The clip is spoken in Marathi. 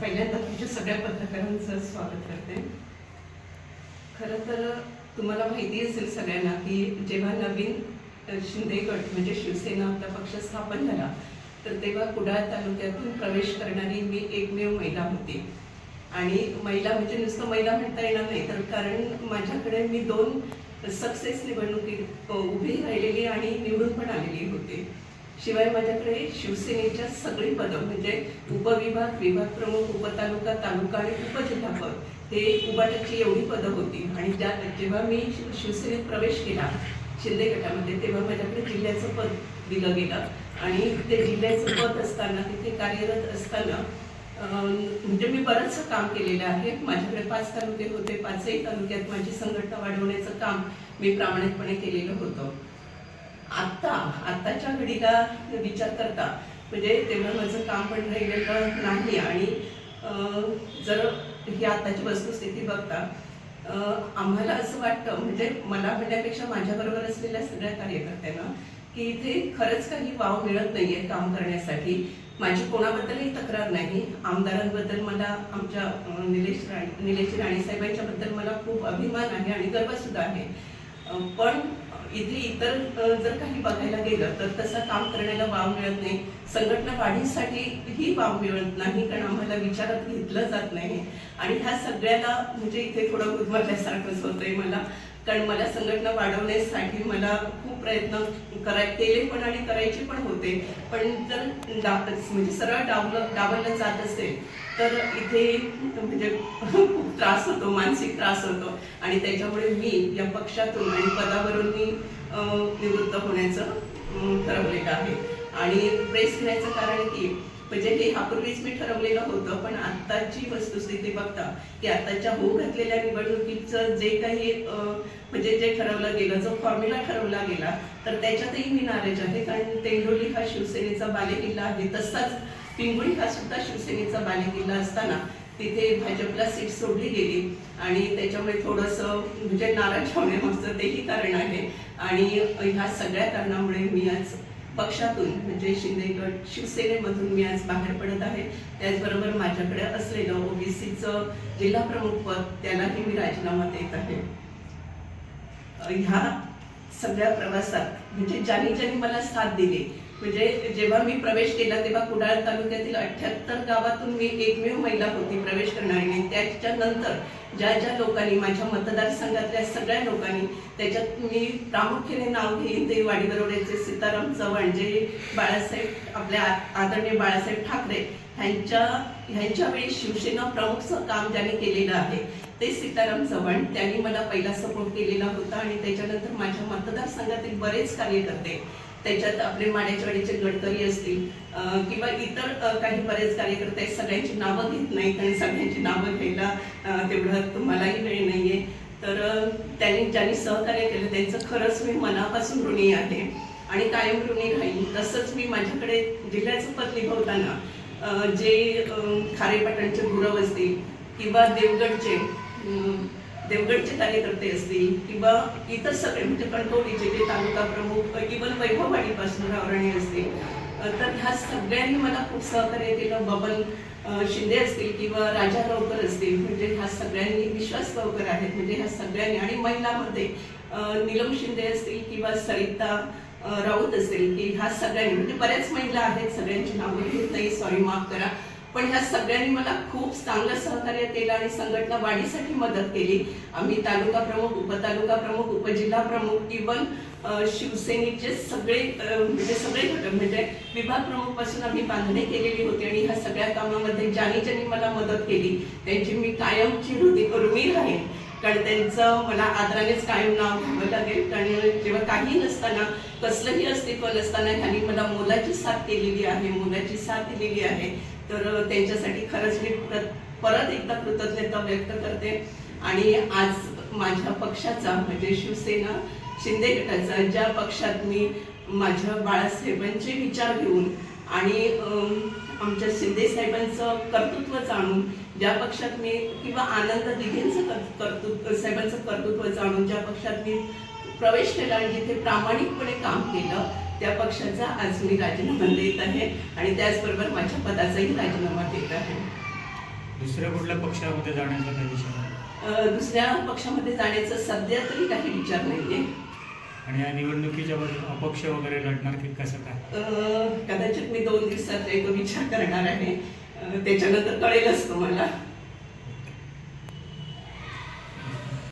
पहिल्यांदा तुमच्या सगळ्या पत्रकारांचं स्वागत करते. खरं तर तुम्हाला माहिती असेल सगळ्यांना की जेव्हा नवीन शिंदेगड शिंदे गट म्हणजे शिवसेना आपला पक्ष स्थापन झाला तर तेव्हा कुडाळ तालुक्यातून प्रवेश करणारी मी एकमेव महिला होती. आणि महिला म्हणजे नुसतं महिला म्हणता येणार नाही तर कारण माझ्याकडे मी दोन सक्सेस निवडणुकीत उभी राहिलेली आणि निवडून पण आलेली होती. शिवाय माझ्याकडे शिवसेनेच्या सगळी पदं म्हणजे उपविभाग विभाग प्रमुख उपतालुका तालुका आणि उपजिल्हापद हे उबाटाची एवढी पदं होती. आणि त्या जेव्हा मी शिवसेनेत प्रवेश केला शिंदे गटामध्ये तेव्हा माझ्याकडे जिल्ह्याचं पद दिलं गेलं. आणि ते जिल्ह्याचं पद असताना तिथे कार्यरत असताना म्हणजे मी बरंचसं काम केलेलं आहे. माझ्याकडे पाच तालुके होते. पाचही तालुक्यात माझी संघटना वाढवण्याचं काम मी प्रामाणिकपणे केलेलं होतं. आत्ता आत्ताच्या घडीला विचार करता म्हणजे तेव्हा माझं काम पण राहिलेलं नाही आणि जर ही आत्ताची वस्तुस्थिती बघता आम्हाला असं वाटतं म्हणजे मला म्हणण्यापेक्षा माझ्याबरोबर असलेल्या सगळ्या कार्यकर्त्यांना की इथे खरंच काही वाव मिळत नाहीये काम करण्यासाठी. माझी कोणाबद्दलही तक्रार नाही. आमदारांबद्दल मला आमच्या निलेश राणे निलेश राणे साहेबांच्याबद्दल मला खूप अभिमान आहे आणि गर्वसुद्धा आहे. पण इथे इतर जर काही बघायला गेलं तर तसं काम करण्याला वाव मिळत नाही. संघटना वाढीसाठी ही वाव मिळत नाही कारण आम्हाला विचारात घेतलं जात नाही. आणि ह्या सगळ्याला म्हणजे इथे थोडं गुदमरल्यासारखंच होतंय मला. कारण मला संघटना वाढवण्यासाठी मला खूप प्रयत्न कराय केले पण आणि करायचे पण होते. पण जर डा म्हणजे सरळ डावलं डावलं जात असेल तर इथे म्हणजे खूप त्रास होतो मानसिक त्रास होतो. आणि त्याच्यामुळे मी या पक्षातून आणि पदावरून मी निवृत्त होण्याचं ठरवलेलं आहे. आणि प्रेस घेण्याचं कारण की म्हणजे हे यापूर्वीच मी ठरवलेलं होतं पण आत्ताची वस्तुस्थिती बघता की आत्ताच्या होऊ घातलेल्या निवडणुकीचं जे काही म्हणजे जे ठरवलं गेलं जो फॉर्म्युला ठरवला गेला तर त्याच्यातही मी नाराज आहे. कारण तेंडोली हा शिवसेनेचा बालेकिल्ला आहे तसाच पिंगुळी हा सुद्धा शिवसेनेचा बालेकिल्ला असताना तिथे भाजपला सीट सोडली गेली. आणि त्याच्यामुळे थोडंसं म्हणजे नाराज होण्यामागचं तेही कारण आहे. आणि ह्या सगळ्या कारणामुळे मी आज पक्षातून म्हणजे शिंदे गट शिवसेनेमधून मी आज बाहेर पडत आहे. त्याचबरोबर माझ्याकडे असलेलं ओबीसीचं जिल्हा प्रमुख पद त्यालाही मी राजीनामा देत आहे. ह्या सगळ्या प्रवासात. म्हणजे ज्यांनी ज्यांनी मला साथ दिली. म्हणजे जेव्हा मी प्रवेश केला तेव्हा कुडाळ तालुक्यातील अठ्याहत्तर गावातून मी एकमेव महिला होती प्रवेश करणारी. आणि त्याच्यानंतर ज्या ज्या लोकांनी माझ्या मतदारसंघातल्या सगळ्या लोकांनी त्याच्यात मी प्रामुख्याने नाव घेईन ते वाडीबरोड्याचे सीताराम चव्हाण जे बाळासाहेब आपल्या आदरणीय बाळासाहेब ठाकरे ह्यांच्या ह्यांच्यावेळी शिवसेना प्रमुखचं काम ज्यांनी केलेलं आहे ते सीताराम चव्हाण. त्यांनी मला पहिला सपोर्ट केलेला होता आणि त्याच्यानंतर माझ्या मतदारसंघातील बरेच कार्यकर्ते त्याच्यात आपले माड्याचवाडीचे गडकरी असतील किंवा इतर काही बरेच कार्यकर्ते आहेत सगळ्यांची नावं घेत नाहीत आणि सगळ्यांची नावं घ्यायला तेवढं तुम्हालाही वेळ नाहीये. तर त्यांनी ज्यांनी सहकार्य केलं त्यांचं खरंच मी मनापासून ऋणी आहे. आणि कायम ऋणी राहील तसंच मी माझ्याकडे जिल्ह्याचं पद निभवताना जे खारेपाटणचे गुरव असतील किंवा देवगडचे देवगडचे कार्यकर्ते असतील किंवा इतर सगळे म्हणजे कणकवलीचे जे तालुका प्रमुख इवन वैभववाडीपासून गावराणी असतील तर ह्या सगळ्यांनी मला खूप सहकार्य केलं. बबन शिंदे असतील किंवा राजा गावकर असतील म्हणजे ह्या सगळ्यांनी विश्वास गावकर आहेत. म्हणजे ह्या सगळ्यांनी आणि महिलांमध्ये नीलम शिंदे असतील किंवा सरिता राऊत असेल की ह्या सगळ्यांनी म्हणजे बऱ्याच महिला आहेत सगळ्यांची नावं घेत नाही सॉरी माफ करा. पण ह्या सगळ्यांनी मला खूप चांगलं सहकार्य केलं आणि संघटना वाढीसाठी मदत केली. आम्ही तालुका प्रमुख उपतालुका प्रमुख उपजिल्हा प्रमुख इवन शिवसेनेचे सगळे म्हणजे सगळे घटक म्हणजे विभाग प्रमुखपासून आम्ही बांधणी केलेली होती आणि ह्या सगळ्या कामामध्ये ज्यांनी ज्यांनी मला मदत केली त्यांची मी कायमची नृत्य करून मी राहीन कारण त्यांचं मला आदरानेच कायम नाव घ्यावं लागेल. कारण जेव्हा काही नसताना कसलंही अस्तित्व नसताना ह्यांनी मला मोलाची साथ केलेली आहे मोलाची साथ दिलेली आहे. तर त्यांच्यासाठी खरंच मी परत परत एकदा कृतज्ञता व्यक्त करते. आणि आज माझ्या पक्षाचा म्हणजे शिवसेना शिंदे गटाचा ज्या पक्षात मी माझ्या बाळासाहेबांचे विचार घेऊन आणि आमच्या शिंदे साहेबांचं कर्तृत्व जाणून ज्या पक्षात मी किंवा आनंद दिघेंचं कर- कर्तृत्व साहेबांचं कर्तृत्व जाणून ज्या पक्षात मी प्रवेश केला आणि जिथे प्रामाणिकपणे काम केलं त्या पक्षाचा आज मी राजीनामा देत आहे आणि त्याचबरोबर माझ्या पदाचाही राजीनामा देत आहे दुसऱ्या कुठल्या पक्षामध्ये जाण्याचा काही विचार आहे? अ, दुसऱ्या पक्षामध्ये जाण्याचं सध्या तरी काही विचार नाहीये आणि या निवडणुकीच्या बाजूला अपक्ष वगैरे लढणार की कसं काय? कदाचित मी दोन दिवसात एक विचार करणार आहे. त्याच्यानंतर कळेलच तुम्हाला.